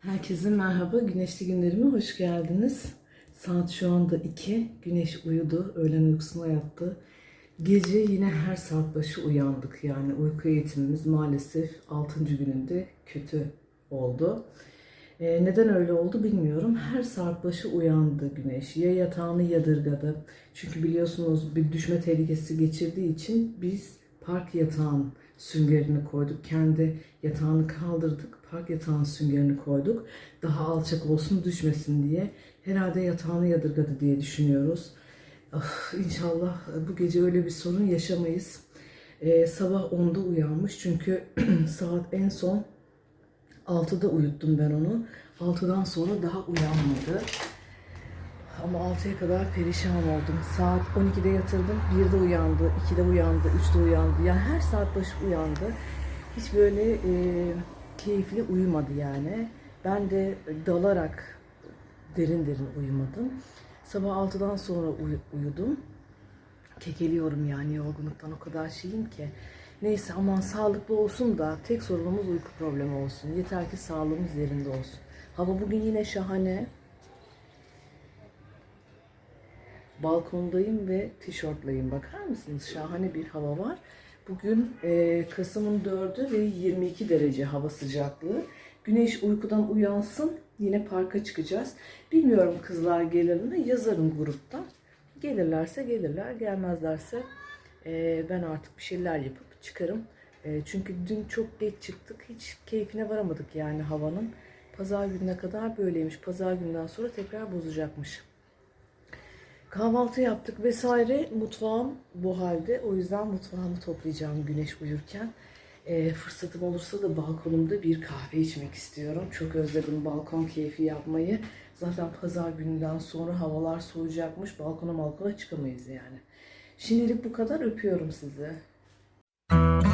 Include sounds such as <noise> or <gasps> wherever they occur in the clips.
Herkese merhaba. Güneşli günlerime hoş geldiniz. Saat şu anda 2. Güneş uyudu. Öğlen uykusuna yattı. Gece yine her saat başı uyandık. Yani uyku eğitimimiz maalesef 6. gününde kötü oldu. Ee, neden öyle oldu bilmiyorum. Her saat başı uyandı güneş. Ya yatağını yadırgadı. Çünkü biliyorsunuz bir düşme tehlikesi geçirdiği için biz park yatağın süngerini koyduk. Kendi yatağını kaldırdık. Park yatağın süngerini koyduk. Daha alçak olsun düşmesin diye. Herhalde yatağını yadırgadı diye düşünüyoruz. Ah, inşallah bu gece öyle bir sorun yaşamayız. Ee, sabah 10'da uyanmış çünkü <clears throat> saat en son 6'da uyuttum ben onu. 6'dan sonra daha uyanmadı. Ama 6'ya kadar perişan oldum. Saat 12'de yatırdım. 1'de uyandı, 2'de uyandı, 3'te uyandı. Yani her saat başı uyandı. Hiç böyle e, keyifli uyumadı yani. Ben de dalarak derin derin uyumadım. Sabah 6'dan sonra uy- uyudum. Kekeliyorum yani yorgunluktan o kadar şeyim ki. Neyse aman sağlıklı olsun da tek sorunumuz uyku problemi olsun. Yeter ki sağlığımız yerinde olsun. Hava bugün yine şahane. Balkondayım ve tişörtleyim. Bakar mısınız? Şahane bir hava var. Bugün e, Kasım'ın 4'ü ve 22 derece hava sıcaklığı. Güneş uykudan uyansın. Yine parka çıkacağız. Bilmiyorum kızlar gelir mi? Yazarım gruptan. Gelirlerse gelirler. Gelmezlerse e, ben artık bir şeyler yapıp çıkarım. E, çünkü dün çok geç çıktık. Hiç keyfine varamadık yani havanın. Pazar gününe kadar böyleymiş. Pazar günden sonra tekrar bozacakmış. Kahvaltı yaptık vesaire. Mutfağım bu halde. O yüzden mutfağımı toplayacağım güneş uyurken. Ee, fırsatım olursa da balkonumda bir kahve içmek istiyorum. Çok özledim balkon keyfi yapmayı. Zaten pazar gününden sonra havalar soğuyacakmış. Balkona balkona çıkamayız yani. Şimdilik bu kadar. Öpüyorum sizi. “这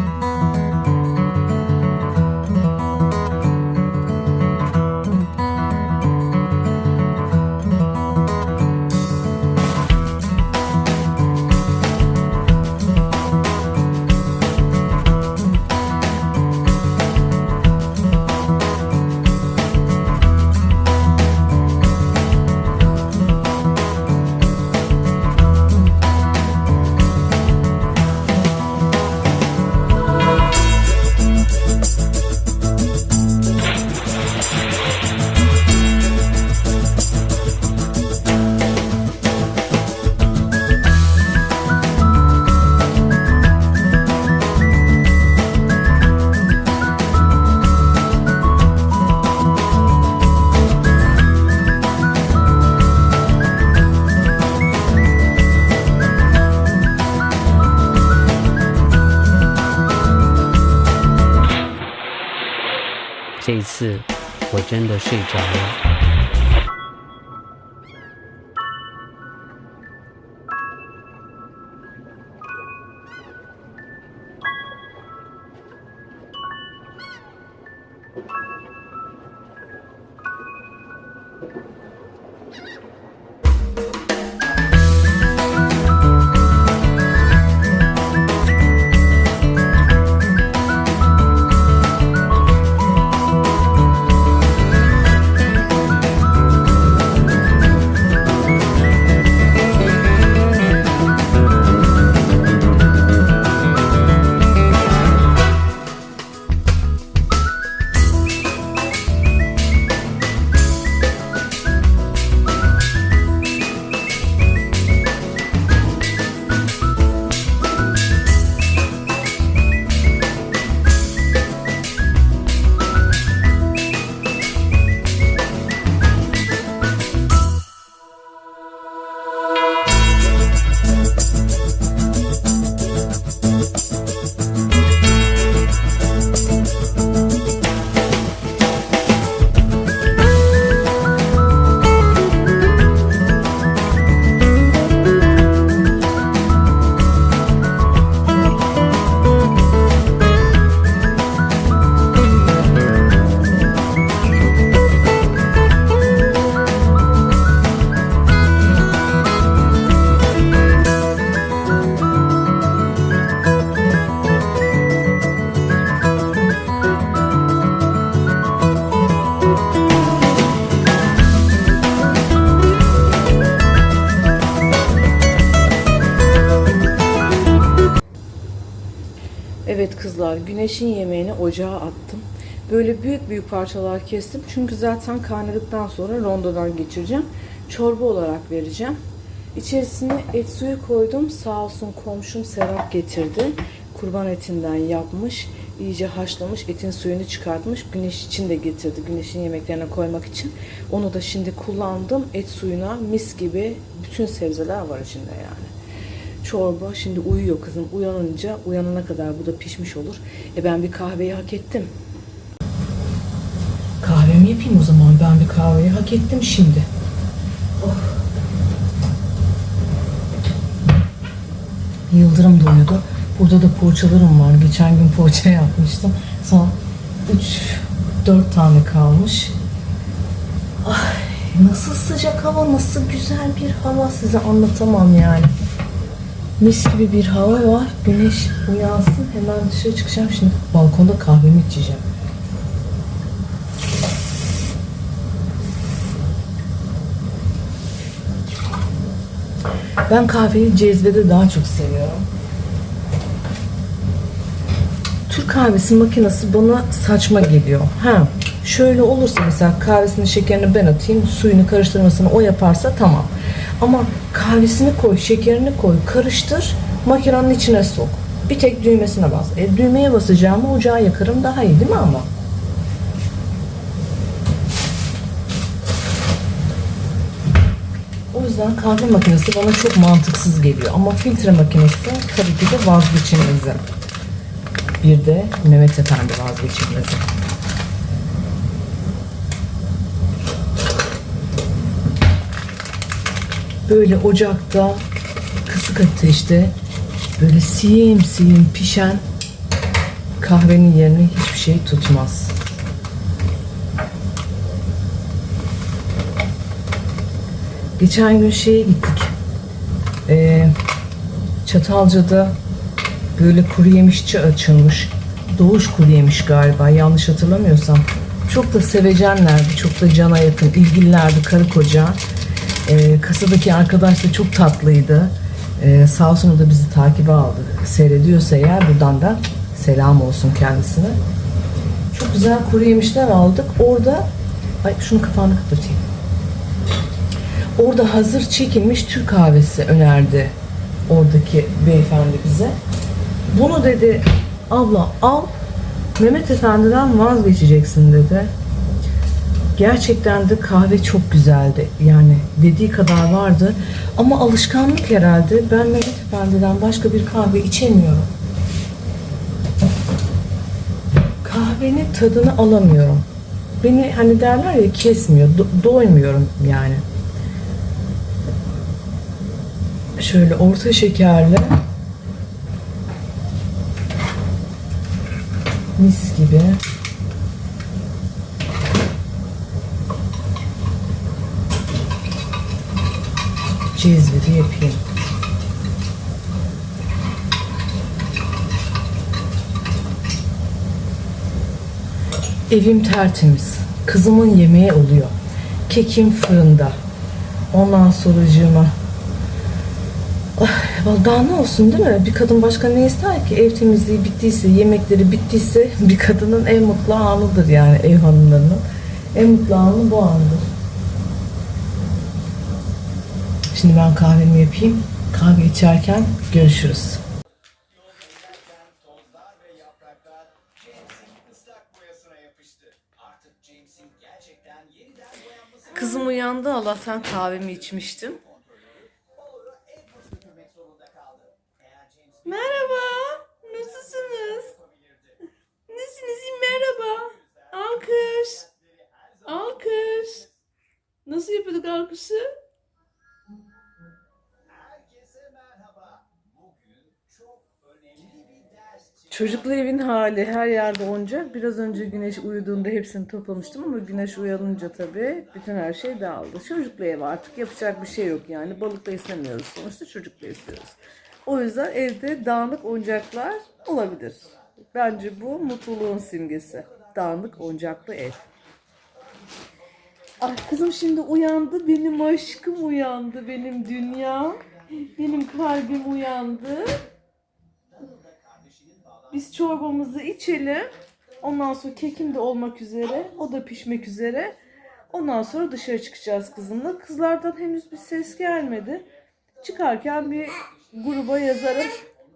ocağa attım. Böyle büyük büyük parçalar kestim. Çünkü zaten kaynadıktan sonra rondodan geçireceğim. Çorba olarak vereceğim. İçerisine et suyu koydum. Sağ olsun komşum Serap getirdi. Kurban etinden yapmış. iyice haşlamış. Etin suyunu çıkartmış. Güneş için de getirdi. Güneşin yemeklerine koymak için. Onu da şimdi kullandım. Et suyuna mis gibi bütün sebzeler var içinde yani. Çorba şimdi uyuyor kızım. Uyanınca uyanana kadar bu da pişmiş olur. E ben bir kahveyi hak ettim. Kahvemi yapayım o zaman. Ben bir kahveyi hak ettim şimdi. Yıldırım da uyudu. Burada da poğaçalarım var. Geçen gün poğaça <laughs> yapmıştım. Son 3-4 tane kalmış. Ay, nasıl sıcak hava, nasıl güzel bir hava size anlatamam yani. Mis gibi bir hava var. Güneş uyansın. Hemen dışarı çıkacağım şimdi. Balkonda kahvemi içeceğim. Ben kahveyi cezvede daha çok seviyorum. Türk kahvesi makinesi bana saçma geliyor. Ha, şöyle olursa mesela kahvesinin şekerini ben atayım, suyunu karıştırmasını o yaparsa tamam. Ama kahvesini koy, şekerini koy, karıştır, makinenin içine sok. Bir tek düğmesine bas. E, düğmeye basacağımı ocağı yakarım daha iyi değil mi ama? O yüzden kahve makinesi bana çok mantıksız geliyor. Ama filtre makinesi tabii ki de vazgeçilmezim. Bir de Mehmet Efendi vazgeçilmezi. Böyle ocakta kısık ateşte böyle siyim siyim pişen kahvenin yerini hiçbir şey tutmaz. Geçen gün şeye gittik. Ee, Çatalca'da böyle kuru yemişçi açılmış. Doğuş kuru yemiş galiba yanlış hatırlamıyorsam. Çok da sevecenlerdi, çok da cana yakın, ilgililerdi karı koca. Ee, kasadaki arkadaş da çok tatlıydı. Ee, sağ olsun o da bizi takibe aldı. Seyrediyorsa eğer buradan da selam olsun kendisine. Çok güzel kuru yemişler aldık. Orada, ay şunu kapağını kapatayım. Orada hazır çekilmiş Türk kahvesi önerdi oradaki beyefendi bize. Bunu dedi abla al Mehmet Efendi'den vazgeçeceksin dedi. Gerçekten de kahve çok güzeldi. Yani dediği kadar vardı. Ama alışkanlık herhalde. Ben Mehmet Efendi'den başka bir kahve içemiyorum. Kahvenin tadını alamıyorum. Beni hani derler ya kesmiyor. do- doymuyorum yani. Şöyle orta şekerli. Mis gibi. Cezvede yapayım. Evim tertemiz. Kızımın yemeği oluyor. Kekim fırında. Ondan sonracığıma Vallahi daha ne olsun değil mi? Bir kadın başka ne ister ki? Ev temizliği bittiyse, yemekleri bittiyse <laughs> bir kadının en mutlu anıdır yani ev hanımlarının. En mutlu anı bu anıdır. Şimdi ben kahvemi yapayım. Kahve içerken görüşürüz. Kızım uyandı Allah'tan kahvemi içmiştim. Merhaba, nasılsınız? Nasılsınız? Merhaba. Alkış. Alkış. Nasıl yapıyorduk alkışı? Çocuklu evin hali her yerde oyuncak. Biraz önce güneş uyuduğunda hepsini toplamıştım ama güneş uyanınca tabii bütün her şey dağıldı. Çocuklu ev artık yapacak bir şey yok yani. Balık da istemiyoruz sonuçta çocuklu istiyoruz. O yüzden evde dağınık oyuncaklar olabilir. Bence bu mutluluğun simgesi. Dağınık oyuncaklı ev. Ay kızım şimdi uyandı. Benim aşkım uyandı. Benim dünya. Benim kalbim uyandı. Biz çorbamızı içelim. Ondan sonra kekim de olmak üzere. O da pişmek üzere. Ondan sonra dışarı çıkacağız kızımla. Kızlardan henüz bir ses gelmedi. Çıkarken bir gruba yazarım.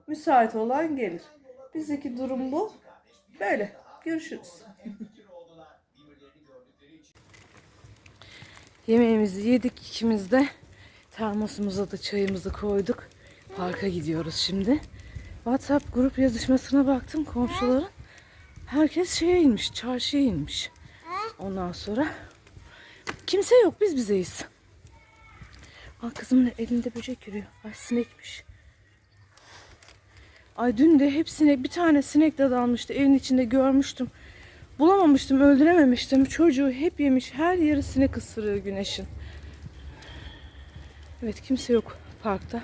Müsait olan gelir. Bizdeki durum bu. Böyle. Görüşürüz. Yemeğimizi yedik ikimiz de. Termosumuza da çayımızı koyduk. Parka gidiyoruz şimdi. WhatsApp grup yazışmasına baktım komşuların. Herkes şeye inmiş, çarşıya inmiş. Ondan sonra kimse yok, biz bizeyiz. Aa, kızımın elinde böcek yürüyor. Ay sinekmiş. Ay dün de hep sinek, bir tane sinek de dalmıştı. Evin içinde görmüştüm. Bulamamıştım, öldürememiştim. Çocuğu hep yemiş. Her yeri sinek ısırıyor güneşin. Evet kimse yok parkta.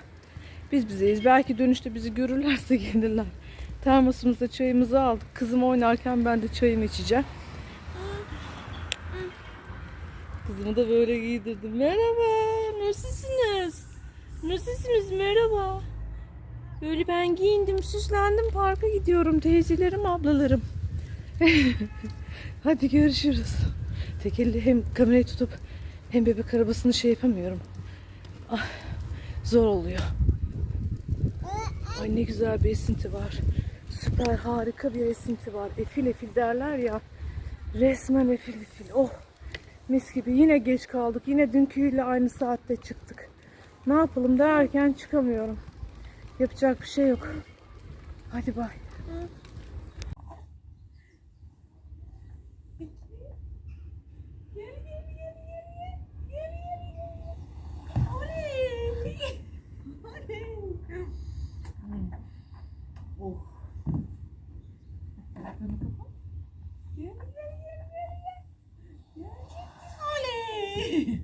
Biz bizeyiz. Belki dönüşte bizi görürlerse <laughs> gelirler. Termosumuzda çayımızı aldık. Kızım oynarken ben de çayımı içeceğim. Kızımı da böyle giydirdim. Merhaba. Nasılsınız? Nasılsınız? Merhaba. Böyle ben giyindim, süslendim. Parka gidiyorum. Teyzelerim, ablalarım. <laughs> Hadi görüşürüz. Tek elle hem kamerayı tutup hem bebek arabasını şey yapamıyorum. Ah, zor oluyor. Ay ne güzel bir esinti var. Süper harika bir esinti var. Efil efil derler ya. Resmen efil efil. Oh mis gibi. Yine geç kaldık. Yine dünküyle aynı saatte çıktık. Ne yapalım derken çıkamıyorum. Yapacak bir şey yok. Hadi bay. Oh. Ayaklarını kapat. Gel gel gel gel gel. Gel. Oley.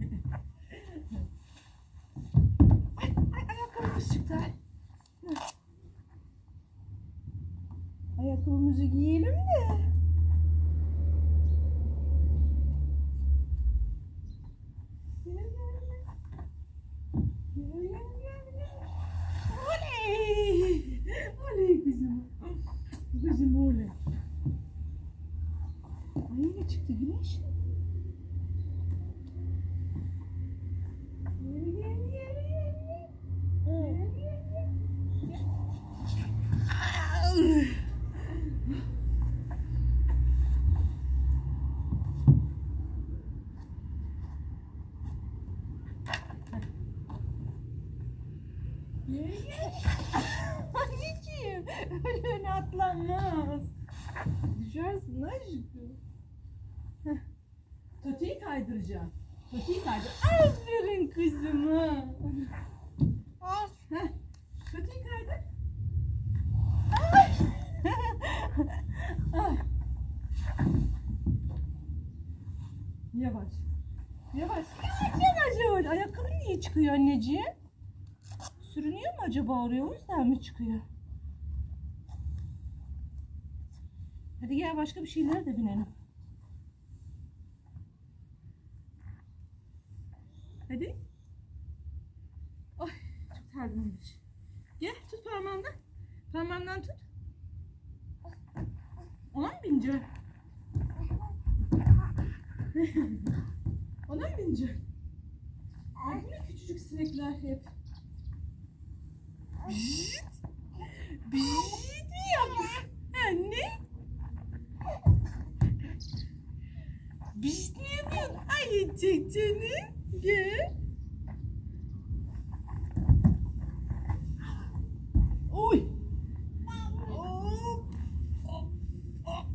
Ay ay ayakkabımız çıktı. ay. Hı. Ayakkabımızı giyelim de. Gel gel gel. Gel gel gel gel. Oley! Oley kızım. Kızım oley. Ay yine çıktı güneş. Gel gel gel gel gel. Gel gel gel. Gel. Gel gel. Anneciğim öyle öne atlanmaz. Düşersin aşkım. Heh. Totiyi kaydıracağım. Totiyi kaydır. Aferin kızıma. Heh. Totiyi kaydır. Ay. Ay. Yavaş. Yavaş. Yavaş yavaş yavaş. Ayakkabı niye çıkıyor anneciğim? Acaba oraya? O yüzden mi çıkıyor? Hadi gel başka bir şeylere de binelim. Hadi. Ay çok terlemiş. Gel tut parmağından. Parmağından tut. Ona mı bineceksin? Ona mı bineceksin? Ay bu ne küçücük sinekler hep. Bişt. Bişt mi yaptın? Anne? Bişt mi yapıyorsun? Ay çek canım. Gel. Oy. Hop. Hop. Hop. Hop.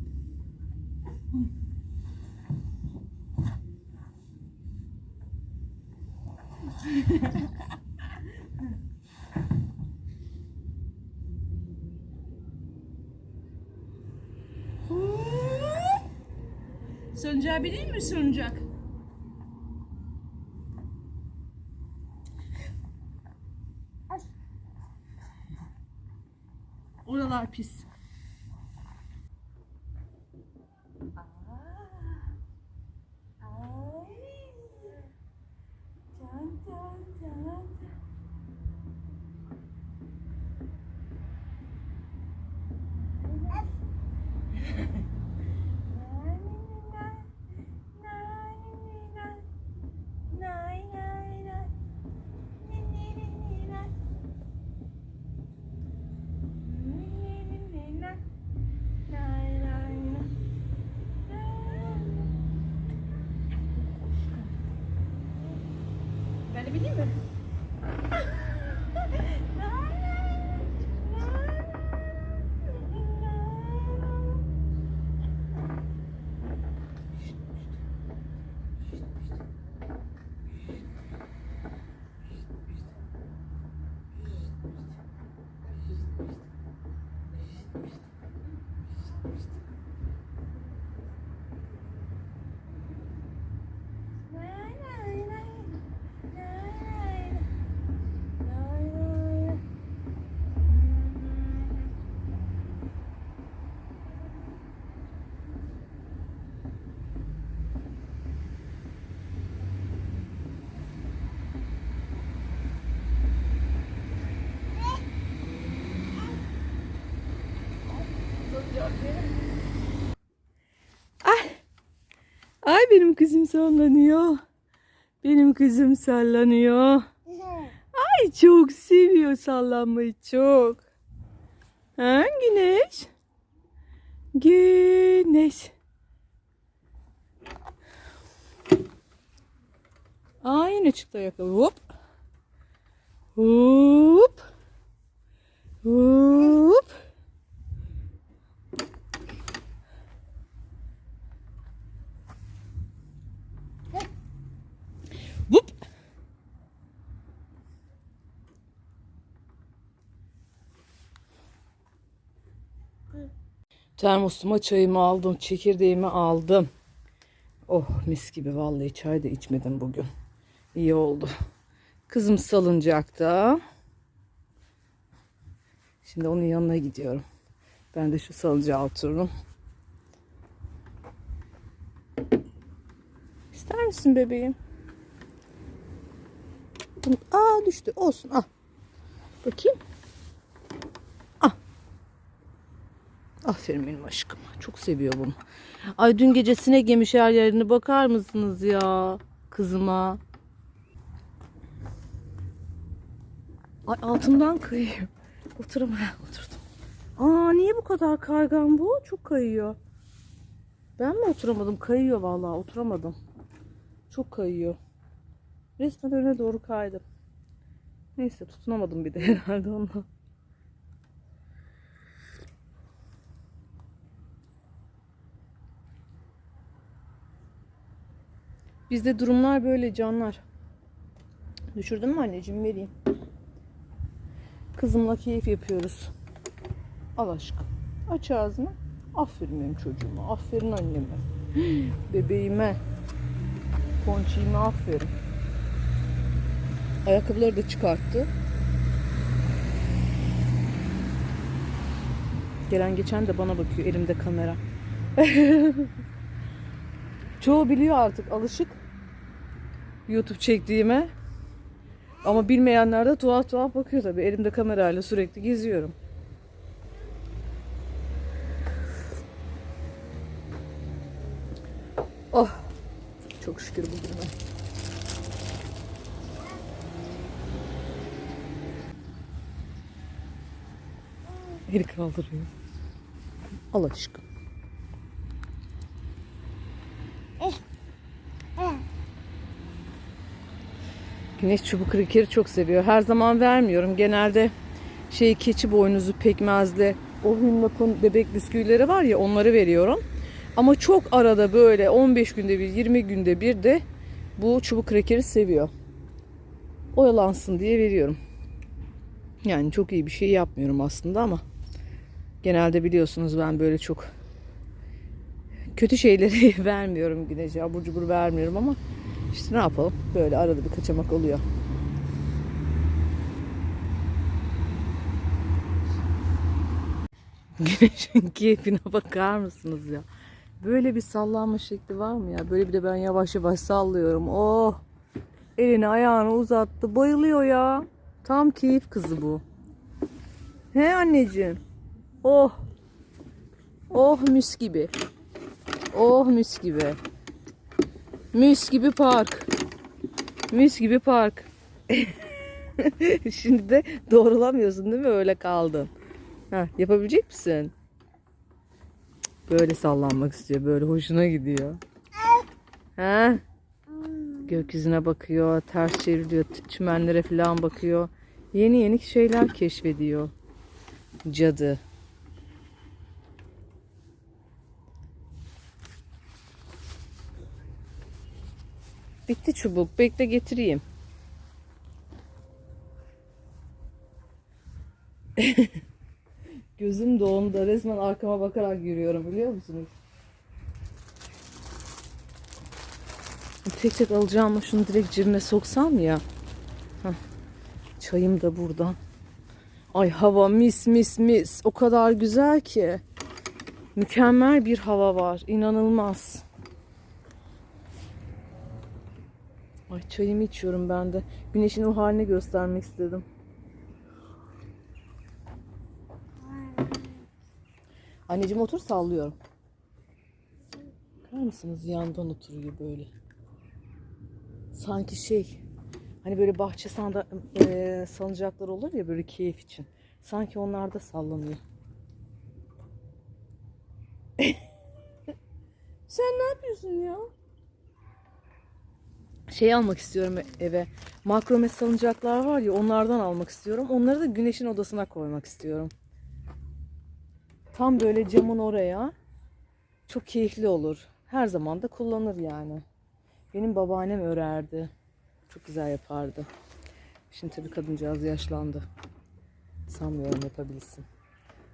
Sonuncağı bileyim mi sonuncak? Oralar pis. halde bileyim mi? Ay. Ay benim kızım sallanıyor. Benim kızım sallanıyor. Ay çok seviyor sallanmayı çok. Ha güneş? Güneş. Aa yine çıktı ayakkabı. Hop. Hop. Hop. Hop. Termosuma çayımı aldım, çekirdeğimi aldım. Oh mis gibi vallahi çay da içmedim bugün. İyi oldu. Kızım salıncakta. Şimdi onun yanına gidiyorum. Ben de şu salıncağa otururum. İster misin bebeğim? Aa düştü. Olsun al. Bakayım. Aferin benim aşkım. Çok seviyor bunu. Ay dün gece sinek yemiş her yerini bakar mısınız ya kızıma? Ay altımdan kayıyor. Oturamaya oturdum. Aa niye bu kadar kaygan bu? Çok kayıyor. Ben mi oturamadım? Kayıyor vallahi oturamadım. Çok kayıyor. Resmen öne doğru kaydım. Neyse tutunamadım bir de herhalde ondan. Bizde durumlar böyle canlar. Düşürdün mü anneciğim vereyim. Kızımla keyif yapıyoruz. Al aşkım. Aç ağzını. Aferin benim çocuğuma. Aferin anneme. <gasps> Bebeğime. Ponçiğime aferin. Ayakkabıları da çıkarttı. Gelen geçen de bana bakıyor elimde kamera. <laughs> Çoğu biliyor artık alışık YouTube çektiğime. Ama bilmeyenler de tuhaf tuhaf bakıyor tabii. Elimde kamerayla sürekli geziyorum. Oh. Çok şükür bugüne. Eli kaldırıyor. Al aşkım. Güneş çubuk krekeri çok seviyor. Her zaman vermiyorum. Genelde şey keçi boynuzu pekmezli o hünnakun bebek bisküvileri var ya onları veriyorum. Ama çok arada böyle 15 günde bir 20 günde bir de bu çubuk krekeri seviyor. Oyalansın diye veriyorum. Yani çok iyi bir şey yapmıyorum aslında ama genelde biliyorsunuz ben böyle çok kötü şeyleri <laughs> vermiyorum güneşe abur cubur vermiyorum ama işte ne yapalım böyle arada bir kaçamak oluyor. <laughs> Güneşin keyfine bakar mısınız ya? Böyle bir sallanma şekli var mı ya? Böyle bir de ben yavaş yavaş sallıyorum. Oh! Elini ayağını uzattı. Bayılıyor ya. Tam keyif kızı bu. He anneciğim. Oh! Oh mis gibi. Oh mis gibi. Mis gibi park. Mis gibi park. <laughs> Şimdi de doğrulamıyorsun değil mi? Öyle kaldın. Ha, yapabilecek misin? Böyle sallanmak istiyor. Böyle hoşuna gidiyor. Ha? Gökyüzüne bakıyor. Ters çevriliyor. Çimenlere falan bakıyor. Yeni yeni şeyler keşfediyor. Cadı. Bitti çubuk. Bekle getireyim. <laughs> Gözüm dondu. Resmen arkama bakarak yürüyorum biliyor musunuz? Tek tek alacağım şunu direkt cebime soksam ya. Hah. Çayım da burada. Ay hava mis mis mis. O kadar güzel ki. Mükemmel bir hava var. İnanılmaz. Ay çayımı içiyorum ben de. Güneşin o halini göstermek istedim. Anneciğim otur sallıyorum. Bakar mısınız yandan oturuyor böyle. Sanki şey hani böyle bahçe sanda, e, salıncaklar olur ya böyle keyif için. Sanki onlar da sallanıyor. <laughs> Sen ne yapıyorsun ya? Şey almak istiyorum eve. Makrome salıncaklar var ya onlardan almak istiyorum. Onları da güneşin odasına koymak istiyorum. Tam böyle camın oraya. Çok keyifli olur. Her zaman da kullanır yani. Benim babaannem örerdi. Çok güzel yapardı. Şimdi tabii kadıncağız yaşlandı. Sanmıyorum yapabilsin.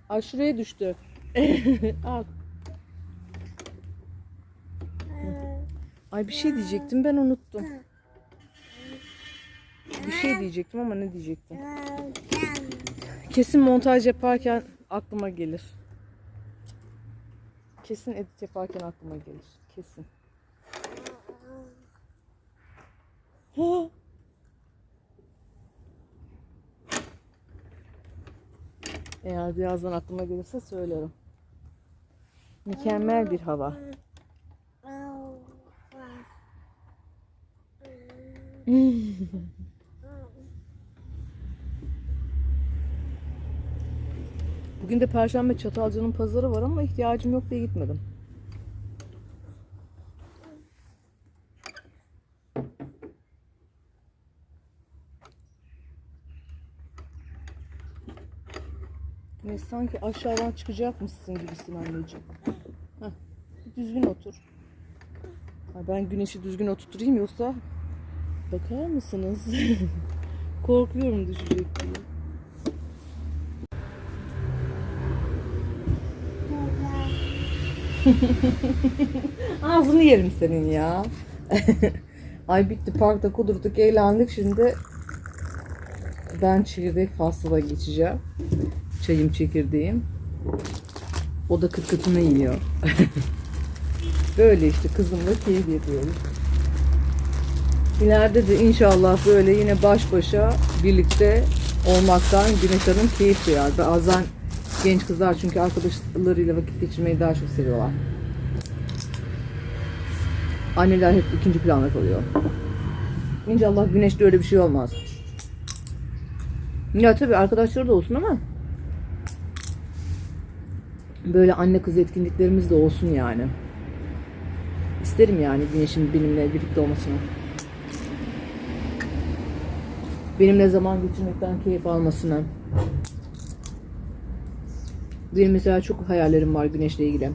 Ay şuraya düştü. <laughs> Al. Ay bir şey diyecektim ben unuttum. Bir şey diyecektim ama ne diyecektim? Kesin montaj yaparken aklıma gelir. Kesin edit yaparken aklıma gelir. Kesin. Ha. <gasps> Eğer birazdan aklıma gelirse söylerim. Mükemmel bir hava. <laughs> Bugün de Perşembe Çatalca'nın pazarı var ama ihtiyacım yok diye gitmedim. Ne sanki aşağıdan çıkacakmışsın gibisin anneciğim. Heh, düzgün otur. Ben güneşi düzgün oturtayım yoksa bakar mısınız? <laughs> Korkuyorum düşecek diye. <laughs> Ağzını yerim senin ya. <laughs> Ay bitti parkta kudurduk eğlendik şimdi ben çekirdek faslına geçeceğim. Çayım çekirdeğim. O da kıtkıtını yiyor. Böyle işte kızımla keyif yapıyoruz. İleride de inşallah böyle yine baş başa birlikte olmaktan Güneş Hanım keyif duyar. Bazen genç kızlar çünkü arkadaşlarıyla vakit geçirmeyi daha çok seviyorlar. Anneler hep ikinci planda kalıyor. İnşallah Güneş'te öyle bir şey olmaz. Ya tabii arkadaşları da olsun ama böyle anne kız etkinliklerimiz de olsun yani. İsterim yani Güneş'in benimle birlikte olmasını. Benimle zaman geçirmekten keyif almasını. Benim mesela çok hayallerim var Güneş'le ilgili.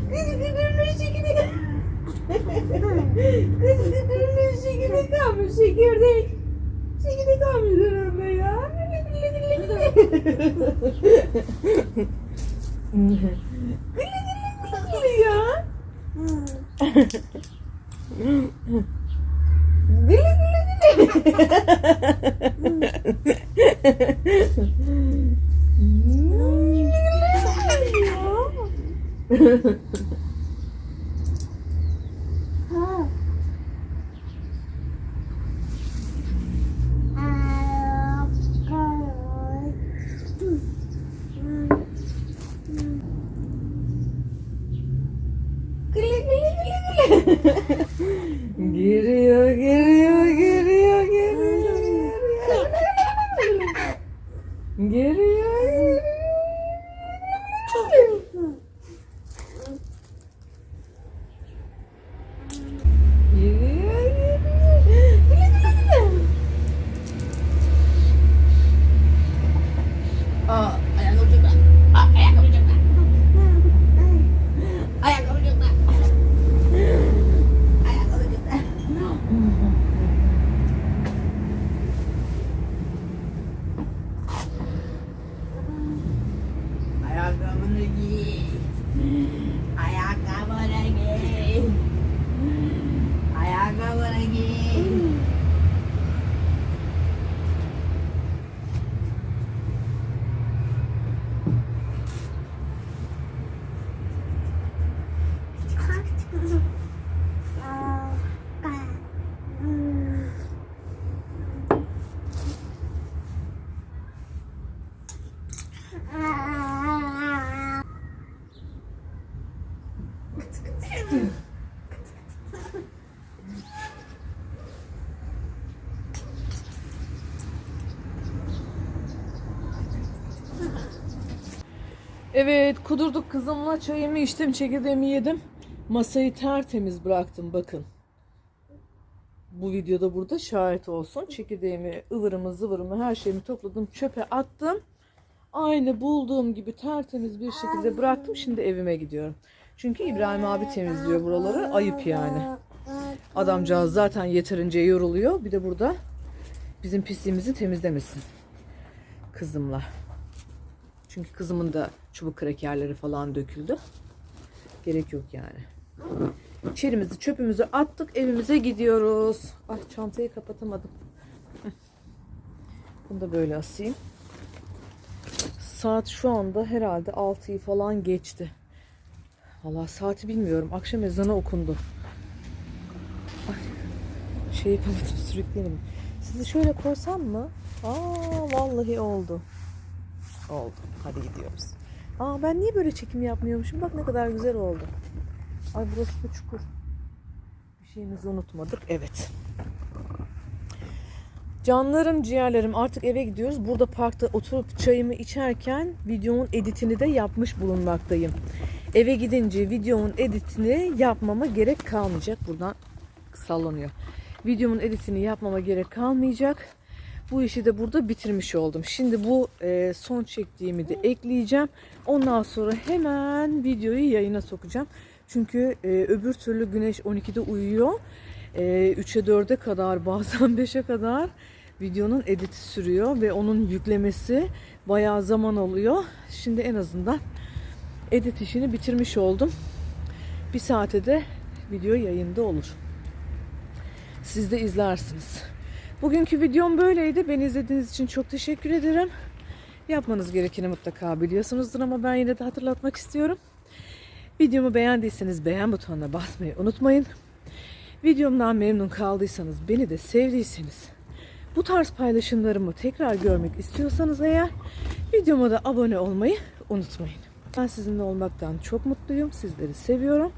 Kız gıdırmış şekilde kalmış çekirdek. Çekirdek kalmış ya. Gılı gılı gılı ya. Gili, gili, gili. Gili. Aa, ayağını vuracaklar. Aa, ayağını vuracaklar. Ayağını vuracaklar. Evet kudurduk kızımla çayımı içtim çekirdeğimi yedim. Masayı tertemiz bıraktım bakın. Bu videoda burada şahit olsun. Çekirdeğimi, ıvırımı, zıvırımı her şeyimi topladım çöpe attım. Aynı bulduğum gibi tertemiz bir şekilde bıraktım. Şimdi evime gidiyorum. Çünkü İbrahim abi temizliyor buraları. Ayıp yani. Adamcağız zaten yeterince yoruluyor. Bir de burada bizim pisliğimizi temizlemesin. Kızımla. Çünkü kızımın da çubuk krakerleri falan döküldü. Gerek yok yani. İçerimizi çöpümüzü attık evimize gidiyoruz. Ah çantayı kapatamadım. Bunu da böyle asayım. Saat şu anda herhalde 6'yı falan geçti. Valla saati bilmiyorum. Akşam ezanı okundu. Ay, şey yapamadım <laughs> sürükleyelim. Sizi şöyle koysam mı? Aa vallahi oldu. Oldu. Hadi gidiyoruz. Aa ben niye böyle çekim yapmıyormuşum? Bak ne kadar güzel oldu. Ay burası da çukur. Bir şeyimizi unutmadık. Evet. Canlarım, ciğerlerim artık eve gidiyoruz. Burada parkta oturup çayımı içerken videomun editini de yapmış bulunmaktayım. Eve gidince videomun editini yapmama gerek kalmayacak. Buradan sallanıyor. Videomun editini yapmama gerek kalmayacak. Bu işi de burada bitirmiş oldum. Şimdi bu e, son çektiğimi de ekleyeceğim. Ondan sonra hemen videoyu yayına sokacağım. Çünkü e, öbür türlü güneş 12'de uyuyor. E, 3'e 4'e kadar <laughs> bazen 5'e kadar videonun editi sürüyor ve onun yüklemesi bayağı zaman alıyor. Şimdi en azından edit işini bitirmiş oldum. Bir saate de video yayında olur. Siz de izlersiniz. Bugünkü videom böyleydi. Beni izlediğiniz için çok teşekkür ederim. Yapmanız gerekeni mutlaka biliyorsunuzdur ama ben yine de hatırlatmak istiyorum. Videomu beğendiyseniz beğen butonuna basmayı unutmayın. Videomdan memnun kaldıysanız, beni de sevdiyseniz, bu tarz paylaşımlarımı tekrar görmek istiyorsanız eğer videoma da abone olmayı unutmayın. Ben sizinle olmaktan çok mutluyum. Sizleri seviyorum.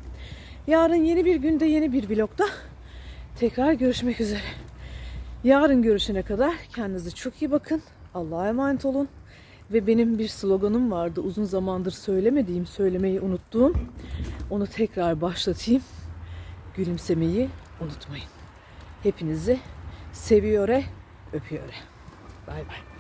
Yarın yeni bir günde yeni bir vlogda tekrar görüşmek üzere. Yarın görüşene kadar kendinize çok iyi bakın. Allah'a emanet olun. Ve benim bir sloganım vardı uzun zamandır söylemediğim, söylemeyi unuttuğum. Onu tekrar başlatayım. Gülümsemeyi unutmayın. Hepinizi seviyor, öpüyor. Bay bay.